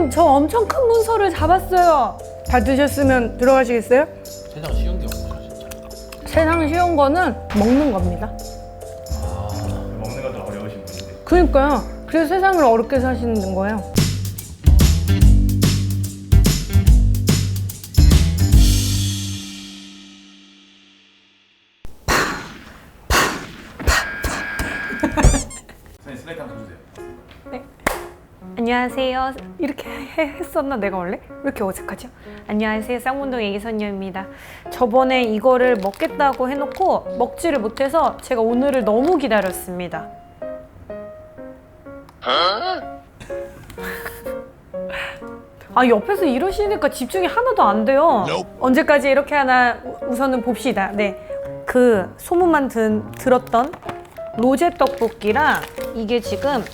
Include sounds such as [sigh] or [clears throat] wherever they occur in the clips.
사장님 저 엄청 큰 문서를 잡았어요. 다 드셨으면 들어가시겠어요? 세상 쉬운 게 없네요 진짜. 세상 쉬운 거는 먹는 겁니다. 먹는 것도 어려우신 분인데 그러니까요. 그래서 세상을 어렵게 사시는 거예요. 선생님 스낵 한번 주세요 안녕하세요. 이렇게 해- [laughs] 했었나 내가 원래? 왜 이렇게 어색하죠? 안녕하세요. 쌍문동 애기선녀입니다. 저번에 이거를 먹겠다고 해놓고 먹지를 못해서 제가 오늘을 너무 기다렸습니다. 아 옆에서 이러시니까 집중이 하나도 안 돼요. 언제까지 이렇게 하나 우- 우선은 봅시다. 네, 그 소문만 든, 들었던 로제 떡볶이랑 이게 지금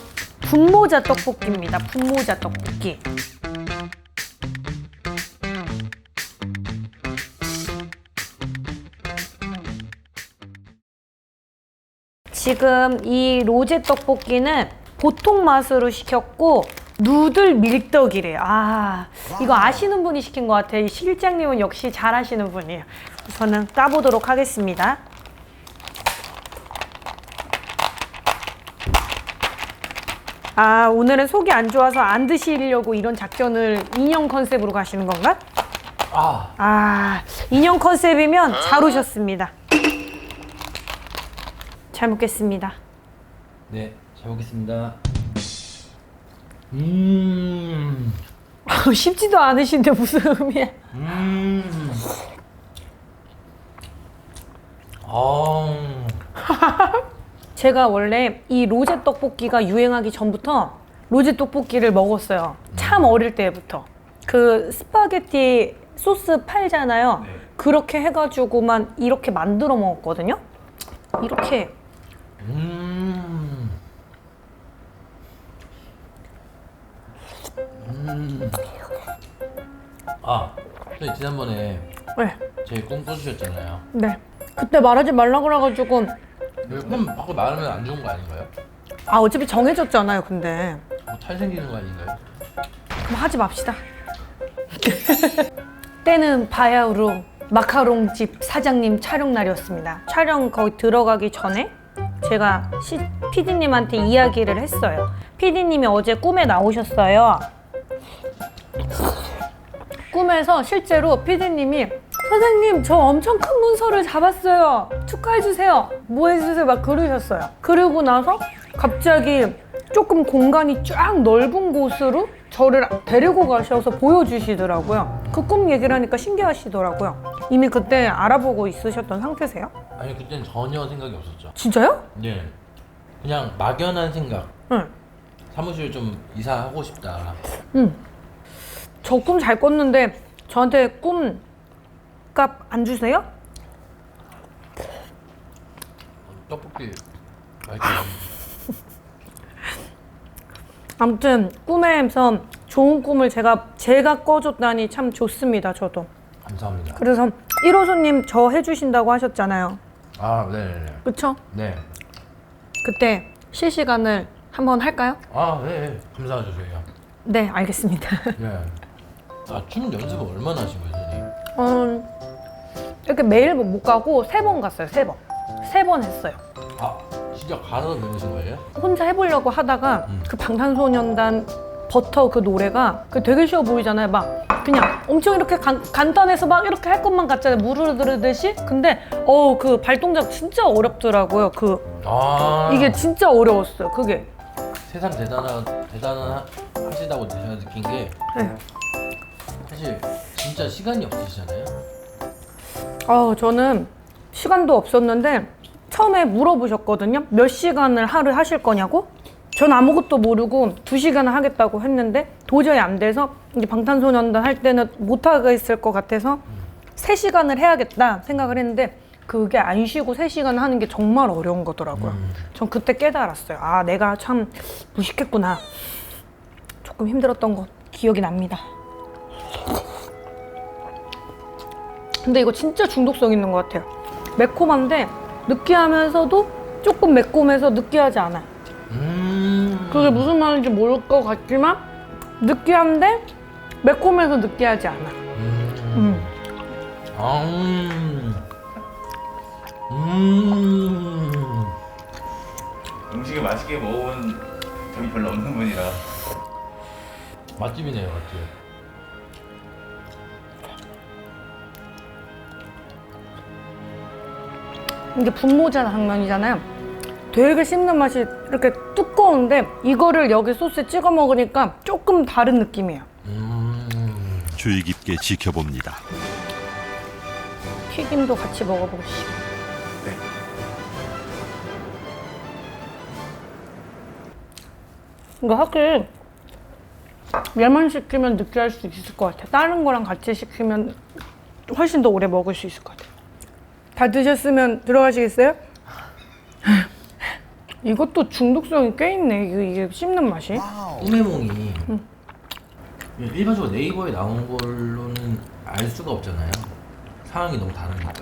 분모자 떡볶이입니다. 분모자 떡볶이. 지금 이 로제 떡볶이는 보통 맛으로 시켰고 누들 밀떡이래요. 아 이거 아시는 분이 시킨 것 같아요. 이 실장님은 역시 잘하시는 분이에요. 우선은 까보도록 하겠습니다. 아 오늘은 속이 안 좋아서 안 드시려고 이런 작전을 인형 컨셉으로 가시는 건가? 아 아 인형 컨셉이면 잘 오셨습니다. 잘 먹겠습니다. 네, 잘 먹겠습니다. 음, [laughs] 쉽지도 않으신데 무슨 의미야? 음, [laughs] 아, 제가 원래 이 로제 떡볶이가 유행하기 전부터 로제 떡볶이를 먹었어요. 참 어릴 때부터. 그 스파게티 소스 팔잖아요. 네. 그렇게 해가지고만 이렇게 만들어 먹었거든요. 이렇게 음, 음. 아, 선생님 지난번에 네, 제꿈 꿔주셨잖아요. 네. 그때 말하지 말라 그래가지고 꿈 하고 말하면 안 좋은 거 아닌가요? 아 어차피 정해졌잖아요. 근데 뭐 탈 생기는 거 아닌가요? 그럼 하지 맙시다. [laughs] 때는 바야흐로 마카롱집 사장님 촬영 날이었습니다. 촬영 거기 들어가기 전에 제가 시, PD님한테 이야기를 했어요. PD님이 어제 꿈에 나오셨어요. 꿈에서 실제로 PD님이 선생님 저 엄청 큰 문서를 잡았어요. 축하해주세요. 뭐 해주세요. 막 그러셨어요. 그러고 나서 갑자기 조금 공간이 쫙 넓은 곳으로 저를 데리고 가셔서 보여주시더라고요. 그 꿈 얘기를 하니까 신기하시더라고요. 이미 그때 알아보고 있으셨던 상태세요? 아니 그땐 전혀 생각이 없었죠. 진짜요? 네, 그냥 막연한 생각. 응. 사무실 좀 이사하고 싶다. 저 꿈 잘 꿨는데 저한테 꿈 값 안 주세요? 떡볶이 맛있게 [laughs] 아무튼 꿈에서 좋은 꿈을 제가 제가 꿔줬다니 참 좋습니다. 저도. 감사합니다. 그래서 1호소님 저 해주신다고 하셨잖아요. 아, 네네네. 그쵸? 네. 그때 실시간을 한번 할까요? 아, 네. 네. 감사하죠, 저희가. 네, 알겠습니다. 네. 아, 춤 연습을 얼마나 하신 거예요, 선생님? 음, 이렇게 매일 못 가고 세 번 갔어요. 세 번. 세 번 했어요. 아, 진짜 가서 배우신 거예요? 혼자 해보려고 하다가 그 방탄소년단 버터 그 노래가 그 되게 쉬워 보이잖아요. 막 그냥 엄청 이렇게 간, 간단해서 막 이렇게 할 것만 같잖아요. 무르르 들듯이. 근데 어우 그 발동작 진짜 어렵더라고요. 그 아. 이게 진짜 어려웠어요. 그게. 세상 대단한 하시다고 제가 느낀 게 네. 사실 진짜 시간이 없으시잖아요? 아 저는 시간도 없었는데 처음에 물어보셨거든요. 몇 시간을 하루 하실 거냐고? 전 아무것도 모르고 두 시간을 하겠다고 했는데 도저히 안 돼서 이제 방탄소년단 할 때는 못 하겠을 것 같아서 세 시간을 해야겠다 생각을 했는데 그게 안 쉬고 세 시간 하는 게 정말 어려운 거더라고요. 전 그때 깨달았어요. 아 내가 참 무식했구나. 조금 힘들었던 거 기억이 납니다. 근데 이거 진짜 중독성 있는 것 같아요. 매콤한데 느끼하면서도 조금 매콤해서 느끼하지 않아요. 음. 그게 무슨 말인지 모를 것 같지만 느끼한데 매콤해서 느끼하지 않아. 음. 음. 아, 음. 음. 음식을 맛있게 먹어본 적이 별로 없는 분이라 맛집이네요, 맛집. 이게 분모자 당면이잖아요. 되게 씹는 맛이 이렇게 두꺼운데 이거를 여기 소스에 찍어 먹으니까 조금 다른 느낌이에요. 음. 주의 깊게 지켜봅니다. 튀김도 같이 먹어보고 싶어. 네. 이거 확실히 얘만 시키면 느끼할 수 있을 것 같아. 다른 거랑 같이 시키면 훨씬 더 오래 먹을 수 있을 것 같아. 다 드셨으면 들어가시겠어요? [laughs] 이것도 중독성이 꽤 있네. 이게, 이게 씹는 맛이. 꿈해몽이 일반적으로 네이버에 나온 걸로는 알 수가 없잖아요. 상황이 너무 다르니까.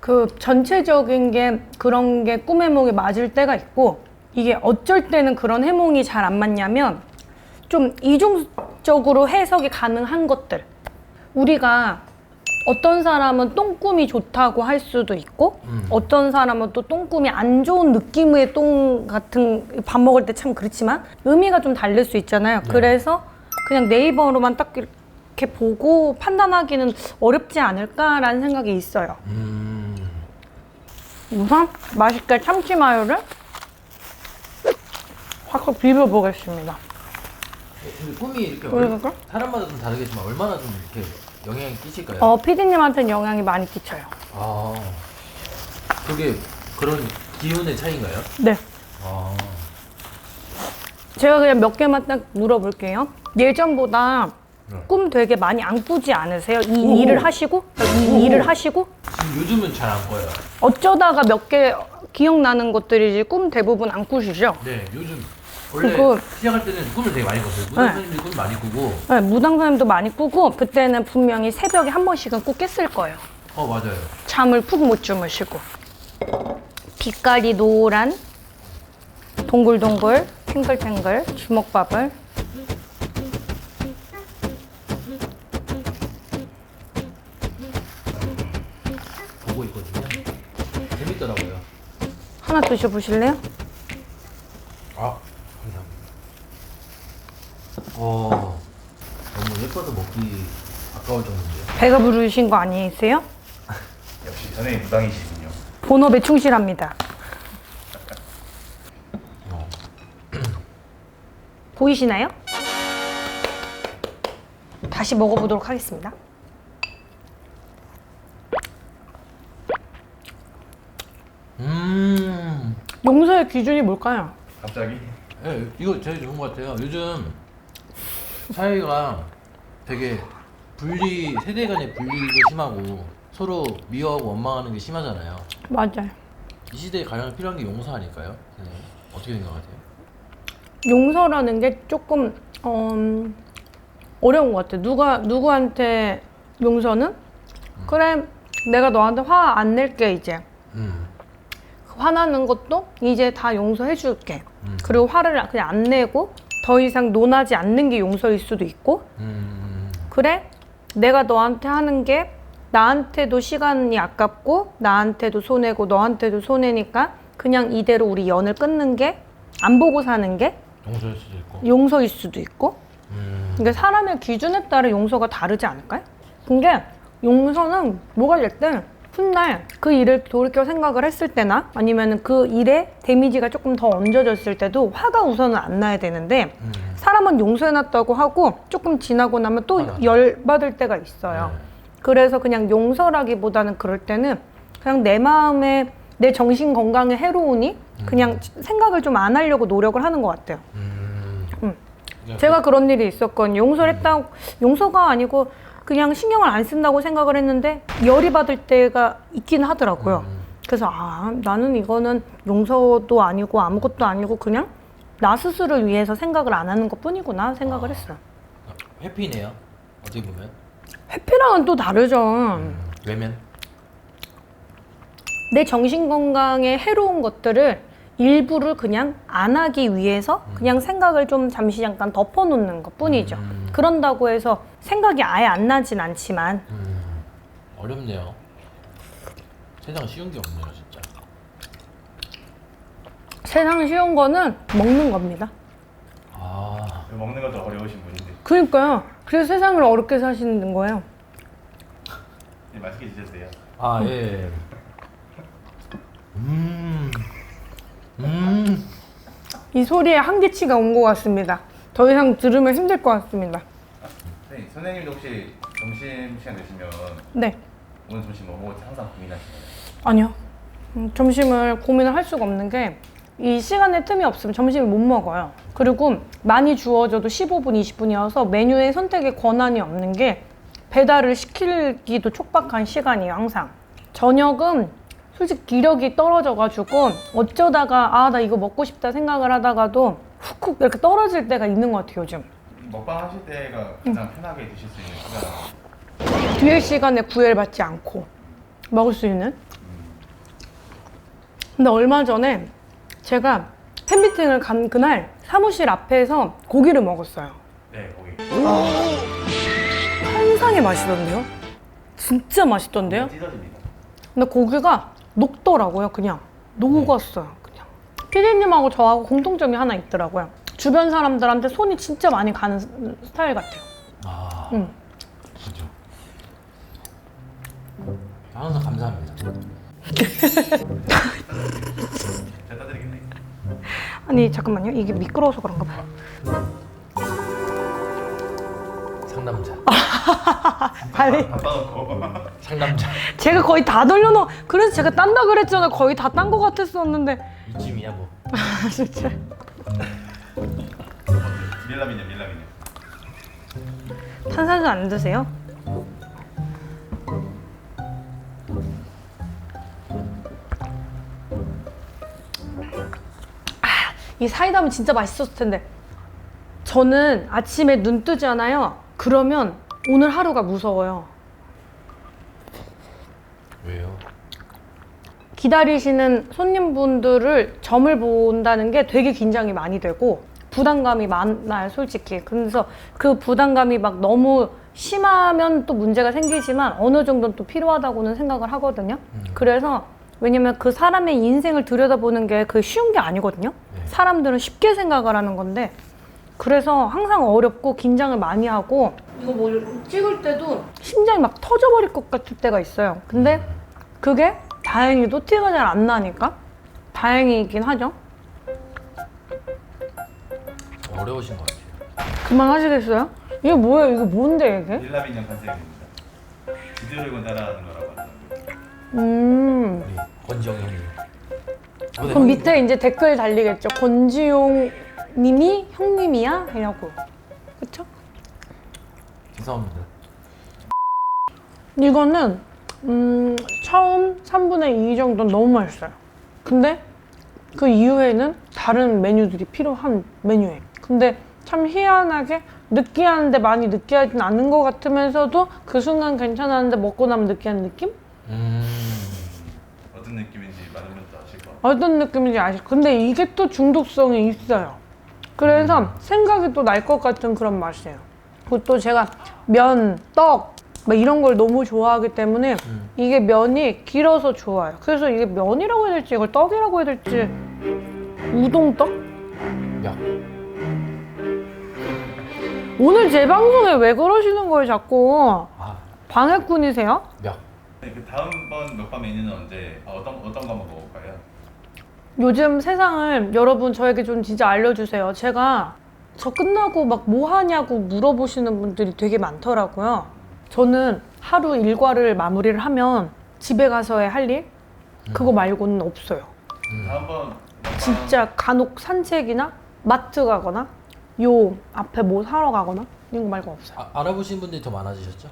그 전체적인 게 그런 게 꿈의 해몽이 맞을 때가 있고 이게 어쩔 때는 그런 해몽이 잘 안 맞냐면 좀 이중적으로 해석이 가능한 것들 우리가 어떤 사람은 똥꿈이 좋다고 할 수도 있고 음. 어떤 사람은 또 똥꿈이 안 좋은 느낌의 똥 같은 밥 먹을 때 참 그렇지만 의미가 좀 다를 수 있잖아요. 네. 그래서 그냥 네이버로만 딱 이렇게 보고 판단하기는 어렵지 않을까라는 생각이 있어요. 음. 우선 맛있게 참치 마요를 확확 비벼보겠습니다. 근데 꿈이 이렇게 그러니까? 얼- 사람마다 좀 다르겠지만 얼마나 좀 이렇게 영향이 끼칠까요? 어, 피디님한테는 영향이 많이 끼쳐요. 아, 그게 그런 기운의 차이인가요? 네. 아, 제가 그냥 몇 개만 딱 물어볼게요. 예전보다 네. 꿈 되게 많이 안 꾸지 않으세요? 이 일을 하시고? 이 일을 하시고? 지금 요즘은 잘 안 꺼요. 어쩌다가 몇 개 기억나는 것들이지 꿈 대부분 안 꾸시죠? 네, 요즘 원래 그거- 시작할 때는 꿈을 되게 많이 꿨어요. 무당 네. 선생님이 꿈 많이 꾸고, 네, 무당사님도 많이 꾸고 그때는 분명히 새벽에 한 번씩은 꼭 깼을 거예요. 어 맞아요. 잠을 푹 못 주무시고 빛깔이 노란 동글동글 탱글탱글 주먹밥을 보고 있거든요. 재밌더라고요. 하나 드셔보실래요? 아. 어, 너무 예뻐서 먹기 아까울 정도인데요. 배가 부르신 거 아니세요? [laughs] 역시 선생님 무당이시군요 본업에 충실합니다. 어. [clears throat] 보이시나요? 다시 먹어보도록 하겠습니다. 음, 용서의 기준이 뭘까요? 갑자기 예, 이거 제일 좋은 것 같아요. 요즘 사회가 되게 분리 세대 간의 분리도 심하고 서로 미워하고 원망하는 게 심하잖아요. 맞아요. 이 시대에 가장 필요한 게 용서 아닐까요? 선생님? 어떻게 생각하세요? 용서라는 게 조금 어, 어려운 것 같아. 누가 누구한테 용서는 그래 내가 너한테 화 안 낼게 이제 음, 화나는 것도 이제 다 용서해 줄게. 음. 그리고 화를 그냥 안 내고 더 이상 논하지 않는 게 용서일 수도 있고 음, 그래 내가 너한테 하는 게 나한테도 시간이 아깝고 나한테도 손해고 너한테도 손해니까 그냥 이대로 우리 연을 끊는 게 안 보고 사는 게 용서할 수도 있고. 용서일 수도 있고 음, 그러니까 사람의 기준에 따라 용서가 다르지 않을까요? 근데 용서는 뭐가 될때 훗날 그 일을 돌이켜 생각을 했을 때나 아니면 그 일에 데미지가 조금 더 얹어졌을 때도 화가 우선은 안 나야 되는데 음. 사람은 용서해놨다고 하고 조금 지나고 나면 또 화나죠. 열받을 때가 있어요. 네. 그래서 그냥 용서라기보다는 그럴 때는 그냥 내 마음에 내 정신 건강에 해로우니 그냥 생각을 좀 안 하려고 노력을 하는 것 같아요. 음. 음. 제가 그런 일이 있었거든요. 용서를 했다고 용서가 아니고 그냥 신경을 안 쓴다고 생각을 했는데 열이 받을 때가 있긴 하더라고요. 음. 그래서 아 나는 이거는 용서도 아니고 아무것도 아니고 그냥 나 스스로를 위해서 생각을 안 하는 것 뿐이구나 생각을 아. 했어요. 해피네요. 어떻게 보면. 해피랑은 또 다르죠. 음, 외면. 내 정신 건강에 해로운 것들을 일부를 그냥 안 하기 위해서 그냥 생각을 좀 잠시 잠깐 덮어놓는 것 뿐이죠. 음. 그런다고 해서 생각이 아예 안 나진 않지만 음, 어렵네요. 세상 쉬운 게 없네요, 진짜. 세상 쉬운 거는 먹는 겁니다. 아, 먹는 것도 어려우신 분인데 그러니까요. 그래서 세상을 어렵게 사시는 거예요. 네, 맛있게 드셨어요. 아 예. 음, 음. 이 소리에 한계치가 온 것 같습니다. 더 이상 들으면 힘들 것 같습니다. 선생님, 선생님도 혹시 점심 시간 되시면 네. 오늘 점심 뭐 먹을지 항상 고민하시나요? 아니요. 음, 점심을 고민을 할 수가 없는 게 이 시간에 틈이 없으면 점심을 못 먹어요. 그리고 많이 주어져도 15분, 20분이어서 메뉴의 선택에 권한이 없는 게 배달을 시키기도 촉박한 시간이에요, 항상. 저녁은 솔직히 기력이 떨어져가지고 어쩌다가 아, 나 이거 먹고 싶다 생각을 하다가도 훅훅 이렇게 떨어질 때가 있는 것 같아요, 요즘. 먹방 하실 때가 가장 편하게 드실 수 있는 시간. 뒤의 시간에 구애받지 않고 먹을 수 있는. 근데 얼마 전에 제가 팬미팅을 간 그날 사무실 앞에서 고기를 먹었어요. 네, 거기. 환상의 맛이던데요? 진짜 맛있던데요? 찢어집니다. 근데 고기가 녹더라고요, 그냥. 녹았어요. 피디님하고 저하고 공통점이 하나 있더라고요. 주변 사람들한테 손이 진짜 많이 가는 스- 스타일 같아요. 아, 응. 그죠. 항상 감사합니다. [laughs] 아니, 잠깐만요. 이게 미끄러워서 그런가 봐요. 상남자. 따놓고. 상남자. 제가 거의 다 돌려놓. 그래서 제가 딴다 그랬잖아. 거의 다 딴 거 같았었는데. 이쯤이야 뭐. 진짜. 밀라민요, 밀라민요. 탄산수 안 드세요? 아, 이 사이다면 진짜 맛있었을 텐데. 저는 아침에 눈 뜨잖아요. 그러면 오늘 하루가 무서워요. 기다리시는 손님분들을 점을 본다는 게 되게 긴장이 많이 되고 부담감이 많아요, 솔직히. 그래서 그 부담감이 막 너무 심하면 또 문제가 생기지만 어느 정도는 또 필요하다고는 생각을 하거든요. 그래서 왜냐면 그 사람의 인생을 들여다보는 게 그 쉬운 게 아니거든요. 네. 사람들은 쉽게 생각을 하는 건데 그래서 항상 어렵고 긴장을 많이 하고 이거 뭐 찍을 때도 심장이 막 터져버릴 것 같을 때가 있어요. 근데 그게 다행히도 티가 잘 안 나니까 다행이긴 하죠. 어려우신 것 같아요. 그만하시겠어요? 이게 뭐예요? 이거 뭔데 이게? 밀라민요 컨셉입니다. 지드래곤 따라하는 거라고 하더라고요. 음. 우리 형님. 그럼 밑에 이제 댓글 달리겠죠. 권지용 님이 형님이야? 이라고. 그쵸? 죄송합니다. 이거는 음, 처음 3분의 2 정도는 너무 맛있어요. 근데 그 이후에는 다른 메뉴들이 필요한 메뉴예요. 근데 참 희한하게 느끼한데 많이 느끼하진 않은 것 같으면서도 그 순간 괜찮았는데 먹고 나면 느끼한 느낌? 음. 어떤 느낌인지 많은 분도 아실 것 같아요. 어떤 느낌인지 아시죠? 근데 이게 또 중독성이 있어요. 그래서 생각이 또 날 것 같은 그런 맛이에요. 그리고 또 제가 면, 떡, 막 이런 걸 너무 좋아하기 때문에 음. 이게 면이 길어서 좋아요. 그래서 이게 면이라고 해야 될지 이걸 떡이라고 해야 될지 우동떡? 야. 오늘 제 방송에 왜 그러시는 거예요, 자꾸? 아, 방해꾼이세요? 몇. 네, 그 다음번 먹방 메뉴는 언제 아, 어떤 어떤 거 먹어볼까요? 요즘 세상을 여러분 저에게 좀 진짜 알려주세요. 제가 저 끝나고 막 뭐 하냐고 물어보시는 분들이 되게 많더라고요. 저는 하루 일과를 마무리를 하면 집에 가서의 할 일? 그거 말고는 없어요. 음. 다음번 진짜 간혹 산책이나 마트 가거나 요 앞에 뭐 사러 가거나 이런 거 말고 없어요. 아, 알아보신 분들이 더 많아지셨죠?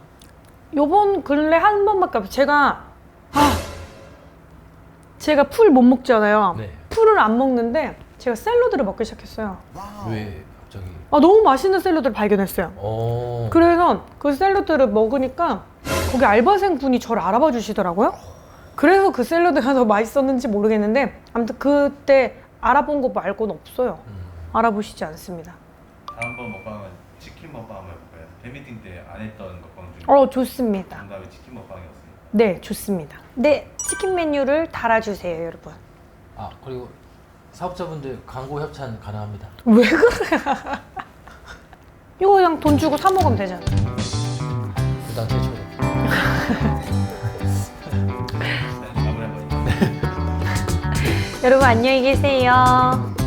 요번 근래 한 번밖에 없어요. 제가 아 제가 풀 못 먹잖아요. 네. 풀을 안 먹는데 제가 샐러드를 먹기 시작했어요. 왜 갑자기? 아 너무 맛있는 샐러드를 발견했어요. 어. 그래서 그 샐러드를 먹으니까 거기 알바생 분이 저를 알아봐 주시더라고요. 그래서 그 샐러드가 [laughs] 더 맛있었는지 모르겠는데 아무튼 그때 알아본 거 말고는 없어요. 알아보시지 않습니다. 다음번 먹방은 치킨 먹방 한번 해볼까요? 팬미팅 때 안 했던 먹방 중에 어, 좋습니다. 정답이 치킨 먹방이었으니까 네, 좋습니다. 네, 치킨 메뉴를 달아주세요, 여러분. 아 그리고 사업자분들 광고 협찬 가능합니다. 왜 그래? 이거 그냥 돈 주고 사 먹으면 되잖아. 최초로. 일단 마무리해버리겠습니다 [laughs] 여러분 안녕히 계세요.